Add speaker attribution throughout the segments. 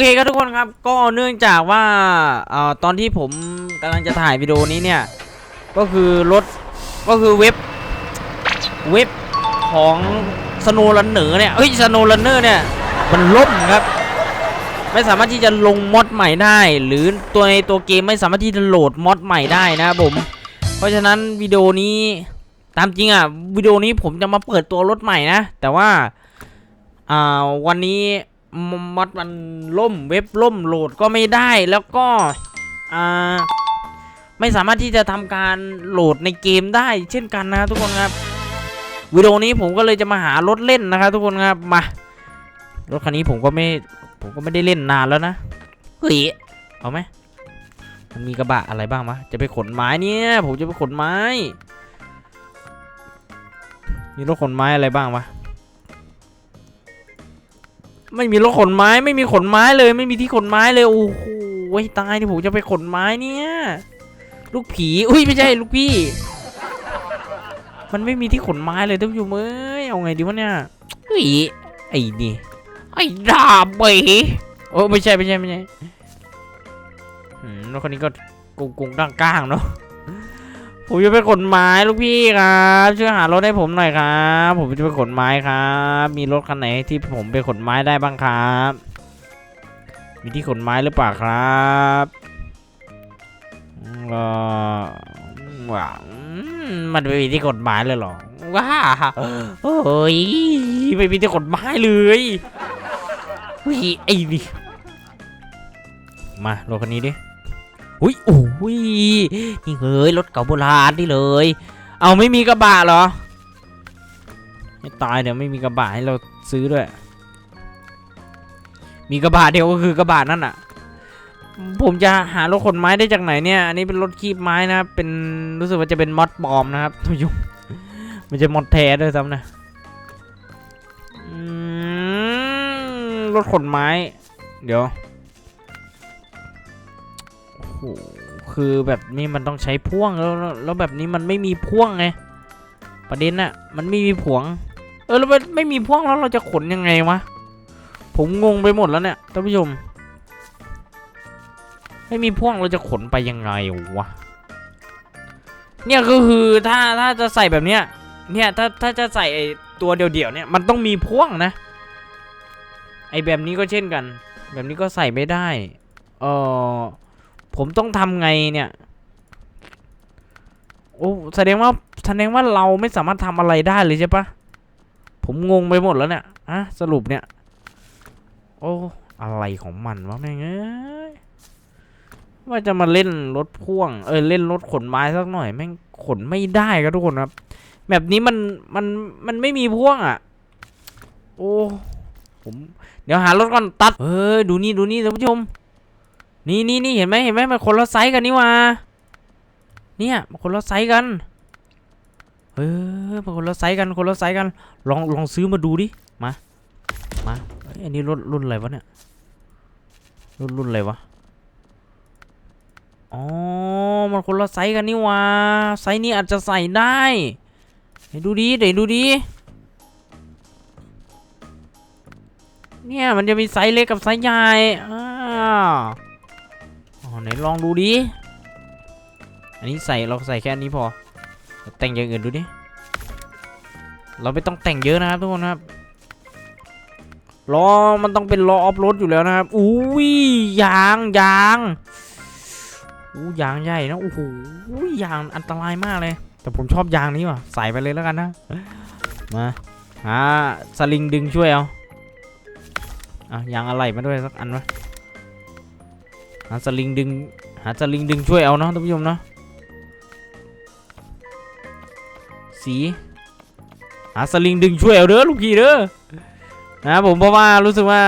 Speaker 1: เคครับทุกคนครับ ก็เนื่องจากว่าเอ่อตอนที่ผมกำลังจะถ่ายวิดีโอนี้เนี่ย ก็คือรถก็คือเว็บเว็บของสโนลันเนอร์เนี่ยเฮ้ยสโนลันเนอร์เนี่ย มันล่มครับ ไม่สามารถที่จะลงมอดใหม่ได้ หรือตัวในตัวเกมไม่สามารถที่จะโหลดมอดใหม่ได้นะครับผม เพราะฉะนั้นวิดีโอนี้ตามจริงอะวิดีโอนี้ผมจะมาเปิดตัวรถใหม่นะ แต่ว่าอ่าวันนี้ มอดมันล่มเว็บล่มโหลดก็ไม่ได้แล้วก็อ่าไม่สามารถที่จะทำการโหลดในเกมได้เช่นกันนะครับทุกคนครับวิดีโอนี้ผมก็เลยจะมาหารถเล่นนะครับทุกคนครับมารถคันนี้ผมก็ไม่ผมก็ไม่ได้เล่นนานแล้วนะเฮ้ยเอาไหมมันมีกระบะอะไรบ้างวะจะไปขนไม้เนี่ยผมจะไปขนไม้มีรถขนไม้อะไรบ้างวะ ไม่มีรถขนไม้ไม่มีขนไม้เลย ไม่มีที่ขนไม้เลยโอ้โหตายที่ผมจะไปขนไม้เนี่ยลูกผีอุ้ยไม่ใช่ลูกพี่ มันไม่มีที่ขนไม้เลยท่านผู้ชมเอ้ยเอาไงดีวะเนี่ยเฮ้ยไอ้นี่ไอ้ดาบเบโอ้ไม่ใช่ไม่ใช่ไม่ใช่แล้วคนนี้ก็กุงกุงก้างก้างๆเนาะ ผมจะไปขนไม้ลูกพี่ครับช่วยหารถให้ผมหน่อยครับ ผมจะไปขนไม้ครับ มีรถคันไหนที่ผมไปขนไม้ได้บ้างครับ มีที่ขนไม้หรือเปล่าครับอืมก็ว้ามันไม่มีที่ขนไม้เลยเหรอว้าโอ้ยไม่มีที่ขนไม้เลยเฮ้ยไอ้นี่มารถคันนี้ดิ อุ้ยโอ้ยนี่เฮ้ยรถเก่าโบราณนี่เลย เอาไม่มีกระบะเหรอ ไม่ตายเดี๋ยวไม่มีกระบะให้เราซื้อด้วย มีกระบะเดียวก็คือกระบะนั่นอะผมจะหารถขนไม้ได้จากไหนเนี่ย อันนี้เป็นรถคีบไม้นะครับเป็นรู้สึกว่าจะเป็นมอดปลอมนะครับทุกยุงมันจะมอดแท้ด้วยซ้ำนะรถขนไม้ เดี๋ยว คือแบบนี้มันต้องใช้พ่วงแล้วแล้วแบบนี้มันไม่มีพ่วงไงประเด็นน่ะมันไม่มีผวง เออแล้วมันไม่มีพ่วงแล้วเราจะขนยังไงวะผมงงไปหมดแล้วเนี่ยท่านผู้ชม ไม่มีพ่วงเราจะขนไปยังไงวะเนี่ยก็คือถ้าถ้าจะใส่แบบเนี้ยเนี่ยถ้าถ้าจะใส่ไอตัวเดี่ยวๆเนี่ยมันต้องมีพ่วงนะไอแบบนี้ก็เช่นกัน แบบนี้ก็ใส่ไม่ได้เออ ผมต้องทำไงเนี่ย โอ้แสดงว่าแสดงว่าเราไม่สามารถทำอะไรได้เลยใช่ปะผมงงไปหมดแล้วเนี่ยอะสรุปเนี่ย โอ้ อะไรของมันวะแม่งเอ้ยว่าจะมาเล่นรถพ่วง เออเล่นรถขนไม้สักหน่อย แม่งขนไม่ได้ครับทุกคนครับแบบนี้มันมันมันไม่มีพ่วงอะ โอ้ผม เดี๋ยวหารถก่อนตัด เออดูนี่ดูนี่ท่านผู้ชม นี่นี่นี่เห็นไหมเห็นไหมมันคนละไซส์กันนี่ว่าเนี่ยมันคนละไซส์กันเออมันคนละไซส์กันคนละไซส์กันลองลองซื้อมาดูดิมามาเอ้ยอันนี้รุ่นรุ่นอะไรวะเนี่ยรุ่นรุ่นอะไรวะอ๋อมันคนละไซส์กันนี่ว่าไซส์นี้อาจจะใส่ได้ไหนดูดิไหนดูดิเนี่ยมันจะมีไซส์เล็กกับไซส์ใหญ่อ้าว ไหนลองดูดิ อันนี้ใส่เราใส่แค่อันนี้พอ แต่งอย่างอื่นดูดิ เราไม่ต้องแต่งเยอะนะครับทุกคนครับ ล้อมันต้องเป็นล้อออฟโรดอยู่แล้วนะครับ อุ้ยยางยางอู้ยางใหญ่นะโอ้โหยางอันตรายมากเลย แต่ผมชอบยางนี้ว่ะใส่ไปเลยแล้วกันนะ มาหาสลิงดึงช่วยเอาอะยางอะไรมาด้วยสักอันวะาสลิงดึง หาสลิงดึงช่วยเอาเนาะท่านผู้ชมเนาะสีหาสลิงดึงช่วยเอาเด้อลูกพี่เด้อนะผมเพราะว่ารู้สึกว่า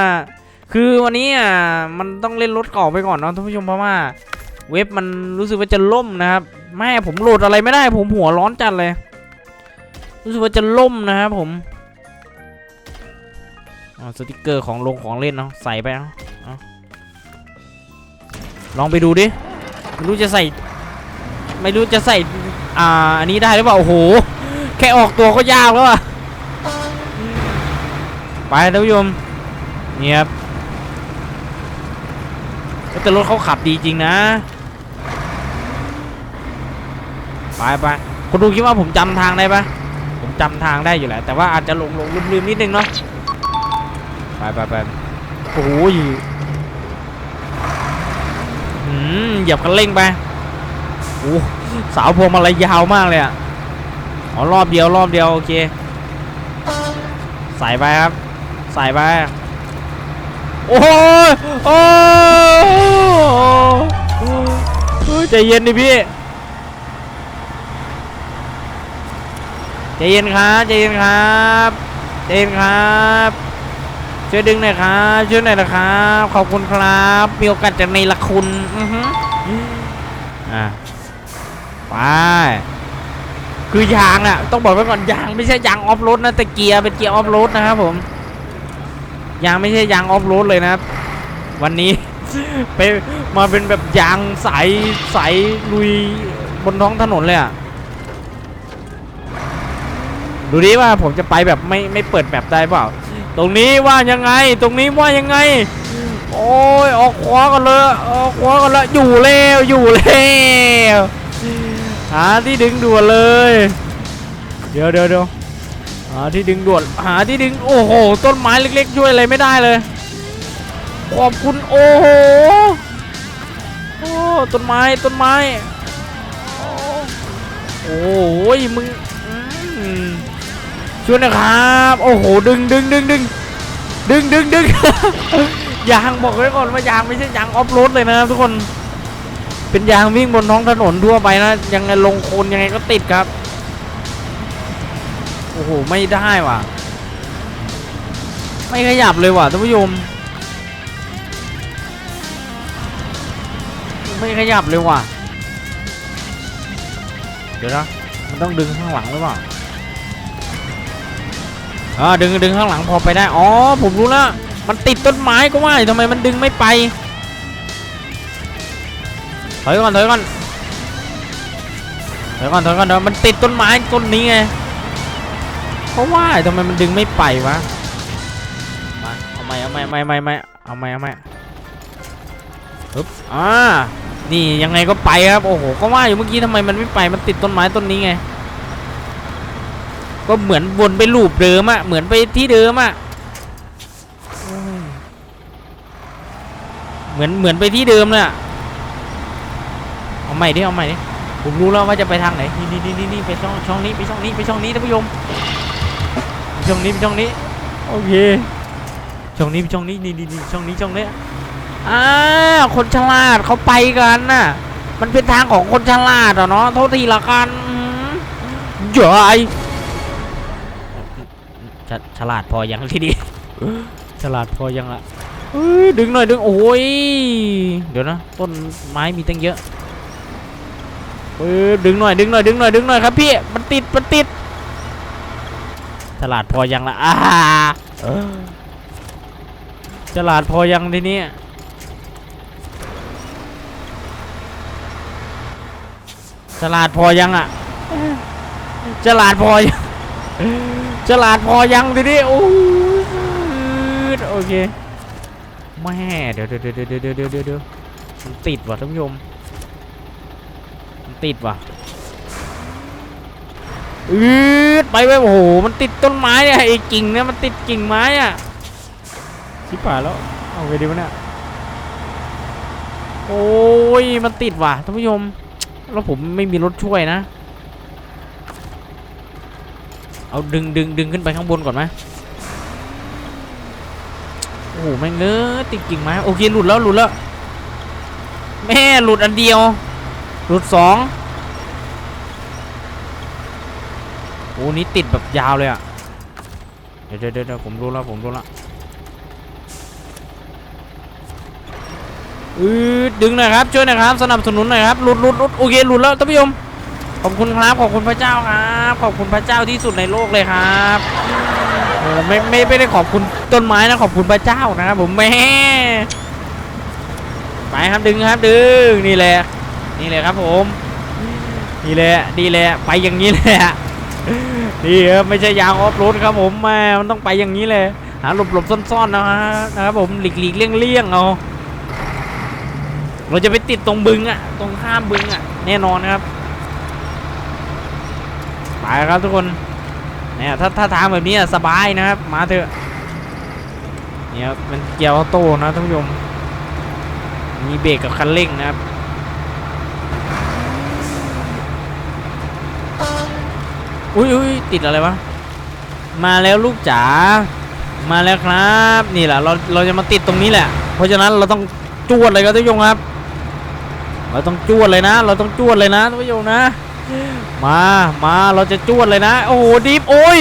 Speaker 1: คือวันนี้อะมันต้องเล่นรถเก่าไปก่อนเนาะท่านผู้ชมเพราะว่า เว็บมันรู้สึกว่าจะล่มนะครับแม่ผมโหลดอะไรไม่ได้ ผมหัวร้อนจัดเลย รู้สึกว่าจะล่มนะครับผมอ๋อสติกเกอร์ของลงของเล่นเนาะใส่ไปเอาเอา ลองไปดูดิไม่รู้จะใส่ ไม่รู้จะใส่อ่าอันนี้ได้หรือเปล่าโอ้โหแค่ออกตัวก็ยากแล้วอะไปท่านผู้ชมนี่ครับแต่รถเขาขับดีจริงนะ ไปไปคุณดูคิดว่าผมจำทางได้ปะผมจำทางได้อยู่แหละแต่ว่าอาจจะหลงหลงลืมลืมนิดนึงเนาะไปไปไปโอ้โหอืม เหยียบคันเร่งไปโอ้สาวพวงมาลัยยาวมากเลยอะอ๋อรอบเดียวรอบเดียวโอเค ใส่ไปครับ ใส่ไป โอ้ยโอ้ยใจเย็นดิพี่ใจเย็นครับใจเย็นครับใจเย็นครับ ช่วยดึงหน่อยครับช่วยหน่อยนะครับขอบคุณครับมีโอกาสจะในละคุณอือฮึอะไปคือยางอะต้องบอกไว้ก่อนยางไม่ใช่ยางออฟโรดนะแต่เกียร์เป็นเกียร์ออฟโรดนะครับผมยางไม่ใช่ยางออฟโรดเลยนะครับ วันนี้ไปมาเป็นแบบยางใสายสลุยบนท้องถนนเลยอะดูดิว่าผมจะไปแบบไม่ไม่เปิดแบบได้เปล่า ตรงนี้ว่ายังไง ตรงนี้ว่ายังไง โอ้ยออกขวากันเลยออกขวากันเลยอยู่แล้วอยู่แล้วหาที่ดึงด่วนเลย เดี๋ยวเดี๋ยวเดี๋ยวหาที่ดึงด่วนหาที่ดึงโอ้โหต้นไม้เล็กๆช่วยอะไรไม่ได้เลยขอบคุณโอ้โหโอ้ต้นไม้ต้นไม้โอ้โอ้ยมึงอืม ช่วยนะครับ โอ้โห ดึงดึงดึงดึงดึงดึงดึงยางบอกไว้ก่อนว่ายางไม่ใช่ยางออฟโรดเลยนะครับทุกคน เป็นยางวิ่งบนท้องถนนทั่วไปนะ ยังไงลงโคนยังไงก็ติดครับ โอ้โห ไม่ได้ว่ะ ไม่ขยับเลยว่ะท่านผู้ชม ไม่ขยับเลยว่ะ เดี๋ยวนะ มันต้องดึงข้างหลังหรือเปล่า อ่าดึงดึงข้างหลังพอไปได้ อ๋อ ผมรู้แล้ว มันติดต้นไม้ก็ว่าทำไมมันดึงไม่ไป ถอยก่อน ถอยก่อน ถอยก่อน ถอยก่อนเดี๋ยวมันติดต้นไม้ต้นนี้ไง เพราะว่าทำไมมันดึงไม่ไปวะ มาเอาใหม่เอาใหม่เอาใหม่เอาใหม่เอาใหม่เอาใหม่ปึ๊บอ่า นี่ยังไงก็ไปครับ โอ้โห ก็ว่าอยู่เมื่อกี้ทำไมมันไม่ไป มันติดต้นไม้ต้นนี้ไง ก็เหมือนวนไปลูปเดิมอะเหมือนไปที่เดิมอะเหมือนเหมือนไปที่เดิมเลยอะเอาใหม่ดิเอาใหม่ดิผมรู้แล้วว่าจะไปทางไหนนี่นี่นี่นี่ไปช่องช่องนี้ไปช่องนี้ไปช่องนี้ท่านผู้ชมช่องนี้ไปช่องนี้โอเคช่องนี้ไปช่องนี้นี่นี่นี่ช่องนี้ช่องนี้อ่าคนฉลาดเขาไปกันน่ะมันเป็นทางของคนฉลาดอะเนาะโทษทีละกันอืมใหญ่ ฉฉลาดพอยังที่ดีฉลาดพอยังละเอ้ยดึงหน่อยดึงโอ้ยเดี๋ยวนะต้นไม้มีตั้งเยอะเออดึงหน่อยดึงหน่อยดึงหน่อยดึงหน่อยครับพี่มันติดมันติดฉลาดพอยังละอ่าเออฉลาดพอยังทีนี้ฉลาดพอยังอะฉลาดพอยัง ฉลาดพอยังทีนี้โอ้ยโอเคแม่เดี๋ยวเดี๋ยวเดี๋ยวเดี๋ยวเดี๋ยวเดี๋ยวมันติดว่ะท่านผู้ชมมันติดว่ะอืดไปไปโอ้โหมันติดต้นไม้เนี่ยไอ้กิ่งเนี่ยมันติดกิ่งไม้อะชิบหายแล้วเอาไงดีวะเนี่ยโอ้ยมันติดว่ะท่านผู้ชมแล้วผมไม่มีรถช่วยนะ เอาดึงดึงดึงขึ้นไปข้างบนก่อนไหมโอ้โหแม่งเนื้อติดกิ่งไม้โอเคหลุดแล้วหลุดแล้วแม่หลุดอันเดียว หลุดสองโอ้นี่ติดแบบยาวเลยอะเดี๋ยวเดี๋ยวเดี๋ยวผมรู้แล้วผมรู้แล้วอือดึงหน่อยครับช่วยหน่อยครับสนับสนุนหน่อยครับหลุดหลุดหลุดโอเคหลุดแล้วท่านผู้ชม อบคุณครับ ขอบคุณพระเจ้าครับ ขอบคุณพระเจ้าที่สุดในโลกเลยครับโอ้ไม่ไม่ไม่ได้ขอบคุณต้นไม้นะขอบคุณพระเจ้านะครับผมแม่ไปครับดึงครับดึงนี่แหละ นี่แหละครับผม นี่แหละนี่แหละไปอย่างนี้แหละนี่ครับไม่ใช่ยางออฟโรดครับผมแม่มันต้องไปอย่างนี้เลยหาหลบหลบซ่อนๆนะฮะนะครับผมหลีกหลีกเลี่ยงเลี่ยงๆเอาเราจะไปติดตรงบึงอะตรงข้ามบึงอะแน่นอนครับ ไปครับทุกคนเนี่ยถ้าถ้าทางแบบนี้สบายนะครับ มาเถอะเนี่ยมันเกียร์ออโต้นะท่านผู้ชมมีเบรกกับคันเร่งนะครับอุ้ยอุ้ยติดอะไรวะมาแล้วลูกจ๋ามาแล้วครับนี่แหละเราเราจะมาติดตรงนี้แหละ เพราะฉะนั้นเราต้องจวดเลยครับท่านผู้ชมครับ เราต้องจวดเลยนะ เราต้องจวดเลยนะท่านผู้ชมนะ มามาเราจะจวดเลยนะ โอ้โหดิฟโอ้ย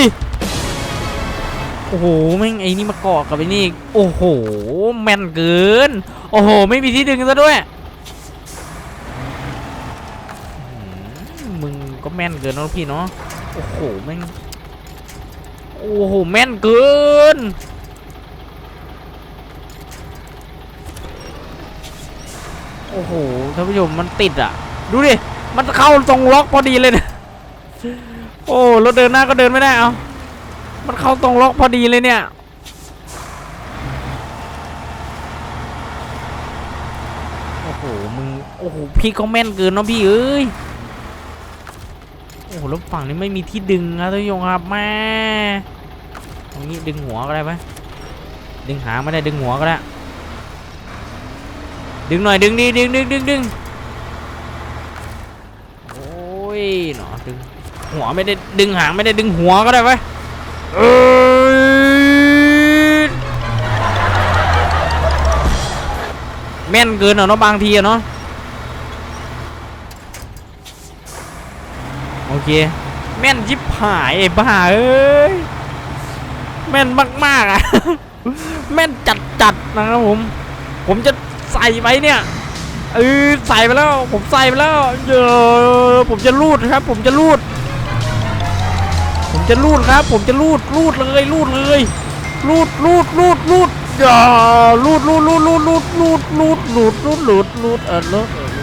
Speaker 1: โอ้โหแม่งไอ้นี่มาเกาะกับไอ้นี่ โอ้โหแม่นเกิน โอ้โห ไม่มีที่ดึงซะด้วย มึงก็แม่นเกินนอะพี่เนาะ โอ้โหแม่ง โอ้โหแม่นเกิน โอ้โหท่านผู้ชมมันติดอะ ดูดิ มันเข้าตรงล็อกพอดีเลยเนี่ยโอ้รถเดินหน้าก็เดินไม่ได้เอามันเข้าตรงล็อกพอดีเลยเนี่ยโอ้โหมึงโอ้โหพี่ก็แม่นเกินเนาะพี่เอ้ยโอ้โหแล้วฝั่งนี้ไม่มีที่ดึงครับท่านผู้ชมครับแม่ตรงนี้ดึงหัวก็ได้ไหมดึงหางไม่ได้ดึงหัวก็ได้ดึงหน่อยดึงดีดึงดึงดึงดึง ยหนอดึงหัวไม่ได้ดึงหางไม่ได้ดึงหัวก็ได้ไหมเอ้แม่นเกินเนาะบางทีอะเนาะโอเคแม่นยิบหายไอ้บ้าเอ้ยแม่นมากๆอะแม่นจัดๆนะครับผม ผมจะใส่ไปเนี่ย เออใส่ไปแล้ว ผมใส่ไปแล้วเยอผมจะรูดครับ ผมจะรูด ผมจะรูดครับ ผมจะรูดรูดเลยรูดเลยรูดรูดรูดรูดอย่ารูดรูดรูดรูดรูดรูดรูดรูดรูดรูดรูดเออรูดเออรู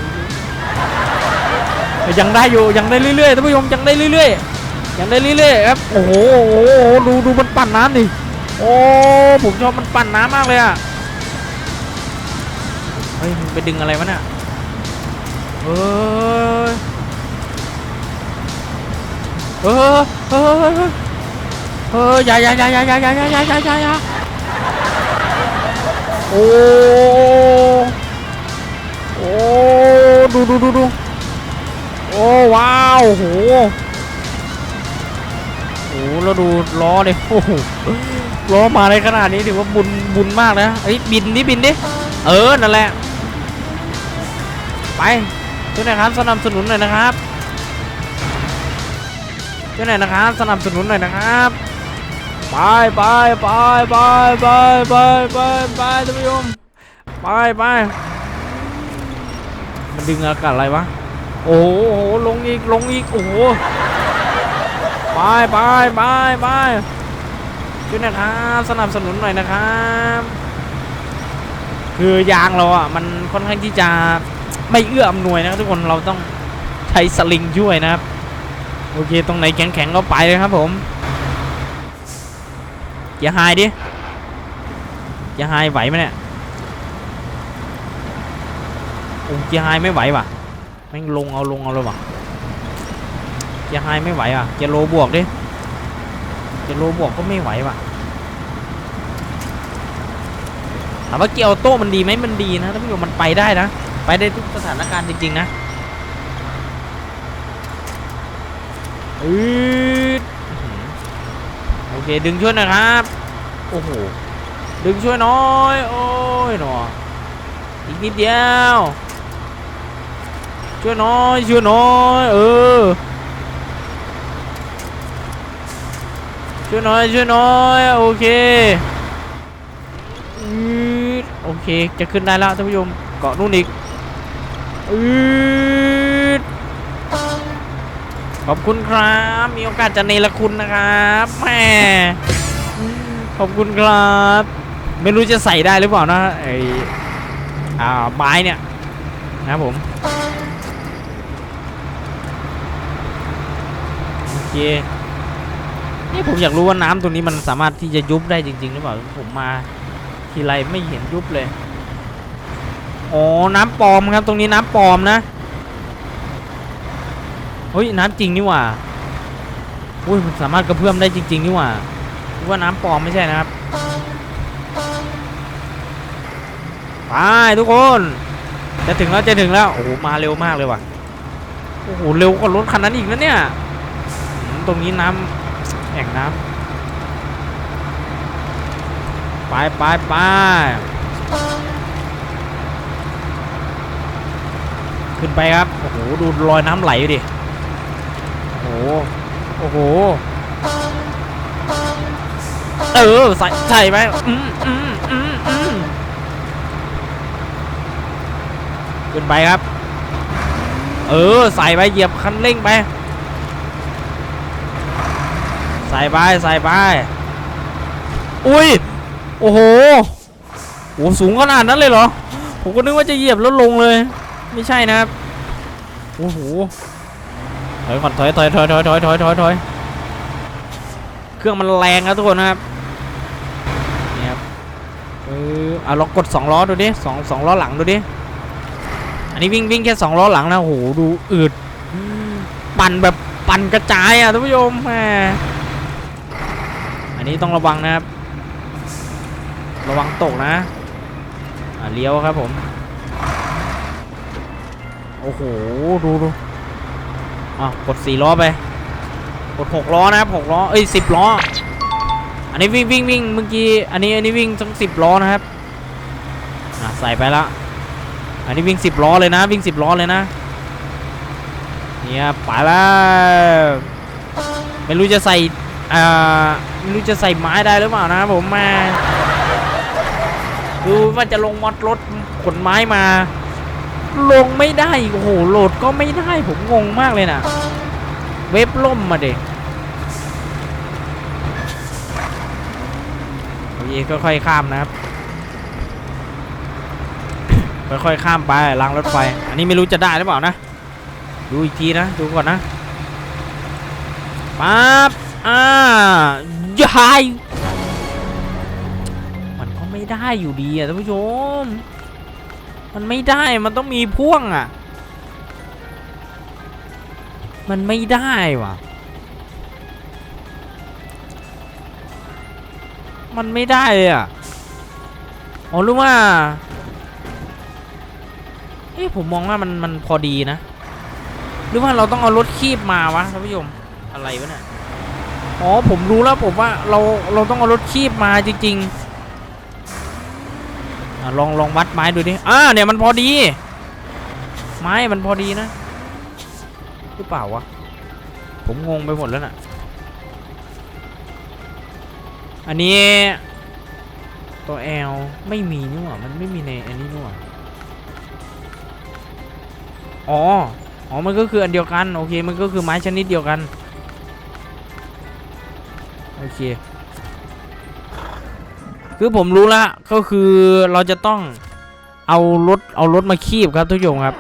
Speaker 1: ดยังได้อยู่ยังได้เรื่อยๆท่านผู้ชมยังได้เรื่อยๆยังได้เรื่อยๆครับโอ้โหโอ้โหดูดูมันปั่นน้ำดิโอ้ผมชอบมันปั่นน้ำมากเลยอะ ฮ้ยมึงไปดึงอะไรวะเนี่ยเฮ้ยเออเออเออเอออย่าอย่าอย่าอย่าอย่าอย่าอย่าอย่าอย่าอย่าย่าโอ้โอ้ดูดูดูดูโอ้ว้าวโหโอ้แล้วดูล้อเลยโอ้โหล้อมาในขนาดนี้ถือว่าบุญบุญมากนะเอ้ยบินดิบินดิเออนั่นแหละ ไปช่วยหน่อยครับสนับสนุนหน่อยนะครับช่วยหน่อยนะครับสนับสนุนหน่อยนะครับไปไปไปไปไปไปไปไปท่านผู้ชมไปไปมันดึงอากาศอะไรวะโอ้โหลงอีกลงอีกโอ้โหไปไปไปไปช่วยหน่อยครับสนับสนุนหน่อยนะครับ คือยางเราอะมันค่อนข้างที่จะ ไม่เอื้ออำนวยนะทุกคนเราต้องใช้สลิงช่วยนะครับ โอเคตรงไหนแข็งๆก็ไปเลยครับผม อย่าหายดิ อย่าหายไหวไหมเนี่ยโอ้อย่าหายไม่ไหวว่ะแม่งลงเอาลงเอาเลยว่ะอย่าหายไม่ไหวว่ะจะโลบวกดิจะโลบวกก็ไม่ไหวว่ะถามว่าเกียร์ออโต้มันดีไหมมันดีนะท่านผู้ชมมันไปได้นะ ไปได้ทุกสถานการณ์จริง ๆ นะอืดโอเค ดึงช่วยนะครับ โอ้โห ดึงช่วยน้อย โอ้ยหนออีกนิดเดียว ช่วยน้อย ช่วยน้อย เออ ช่วยน้อย ช่วยน้อย โอเคอืดโอเค จะขึ้นได้แล้วท่านผู้ชม เกาะนู่นอีก อืดขอบคุณครับ มีโอกาสจะเนรคุณนะครับแหมขอบคุณครับ ไม่รู้จะใส่ได้หรือเปล่านะไออ่าไม้เนี่ยนะผมโอเคนี่ผมอยากรู้ว่าน้ำตรงนี้มันสามารถที่จะยุบได้จริง ๆ หรือเปล่าผมมาทีไรไม่เห็นยุบเลย อ๋อน้ำปลอมครับตรงนี้น้ำปลอมนะเฮ้ยน้ำจริงนี่หว่าอุ้ยมันสามารถกระเพื่อมได้จริง ๆ นี่หว่าว่าน้ำปลอมไม่ใช่นะครับไปทุกคน จะถึงแล้วจะถึงแล้วโอ้โหมาเร็วมากเลยว่ะโอ้โหเร็วกว่ารถคันนั้นอีกนะเนี่ยตรงนี้น้ำแอ่งน้ำไปไปไป ขึ้นไปครับ โอ้โห ดูรอยน้ำไหลอยู่ดิ โอ้โห โอ้โห เออ ใส่ใส่ไปอืมอืมอืมอืมขึ้นไปครับ เออ ใส่ไปเหยียบคันเร่งไป ใส่ไป ใส่ไป อุ้ย โอ้โห โอ้สูงขนาดนั้นเลยเหรอ ผมก็นึกว่าจะเหยียบแล้วลงเลย ไม่ใช่นะครับโอ้โหถอยก่อนถอยถอยถอยถอยถอยถอยถอยถอยเครื่องมันแรงครับทุกคนนะครับนี่ครับเออเอาลองกดสองล้อดูดิสองสองล้อหลังดูดิอันนี้วิ่งวิ่งแค่สองล้อหลังนะโอ้โหดูอืดปั่นแบบปั่นกระจายอะท่านผู้ชมแหมอันนี้ต้องระวังนะครับ ระวังตกนะอ่าเลี้ยวครับผม โอ้โห ดูดูอะกดสี่ล้อไป กดหกล้อนะครับหกล้อ เอ้ยสิบล้อ อันนี้วิ่งวิ่งวิ่งเมื่อกี้ อันนี้อันนี้วิ่งทั้งสิบล้อนะครับอะใส่ไปละ อันนี้วิ่งสิบล้อเลยนะ วิ่งสิบล้อเลยนะ เนี่ยไปแล้วไม่รู้จะใส่อ่าไม่รู้จะใส่ไม้ได้หรือเปล่านะผมมา ดูว่าจะลงมอดรถขนไม้มา ลงไม่ได้โอ้โหโหลดก็ไม่ได้ผมงงมากเลยนะเว็บล่มมาเด็กโอเคค่อยๆข้ามนะครับค่อยๆข้ามไปรางรถไฟ อันนี้ไม่รู้จะได้หรือเปล่านะ ดูอีกทีนะ ดูก่อนนะปั๊บอ่ายายมันก็ไม่ได้อยู่ดีอะท่านผู้ชม มันไม่ได้มันต้องมีพ่วงอะ มันไม่ได้ว่ะ มันไม่ได้เลยอะอ๋อรู้ว่าเอ๊ะผมมองว่ามันมันพอดีนะ หรือว่าเราต้องเอารถคีบมาวะท่านผู้ชมอะไรวะเนี่ยอ๋อผมรู้แล้วผมว่าเราเราต้องเอารถคีบมาจริง ๆ ลองลองวัดไม้ดูดิอ่าเนี่ยมันพอดี ไม้มันพอดีนะหรือเปล่าวะผมงงไปหมดแล้วน่ะ อันนี้ ตัว L ไม่มีนี่หว่ามันไม่มีในอันนี้นี่หว่าอ๋ออ๋อ มันก็คืออันเดียวกัน โอเค มันก็คือไม้ชนิดเดียวกัน โอเค คือผมรู้ละก็คือเราจะต้องเอารถเอารถมาคีบครับทุกโยมครับ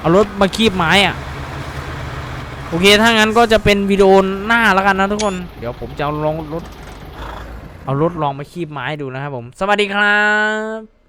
Speaker 1: เอารถมาคีบไม้อะโอเคถ้างั้นก็จะเป็นวิดีโอหน้าแล้วกันนะทุกคน เดี๋ยวผมจะเอาลองรถ เอารถลองมาคีบไม้ดูนะครับผม สวัสดีครับ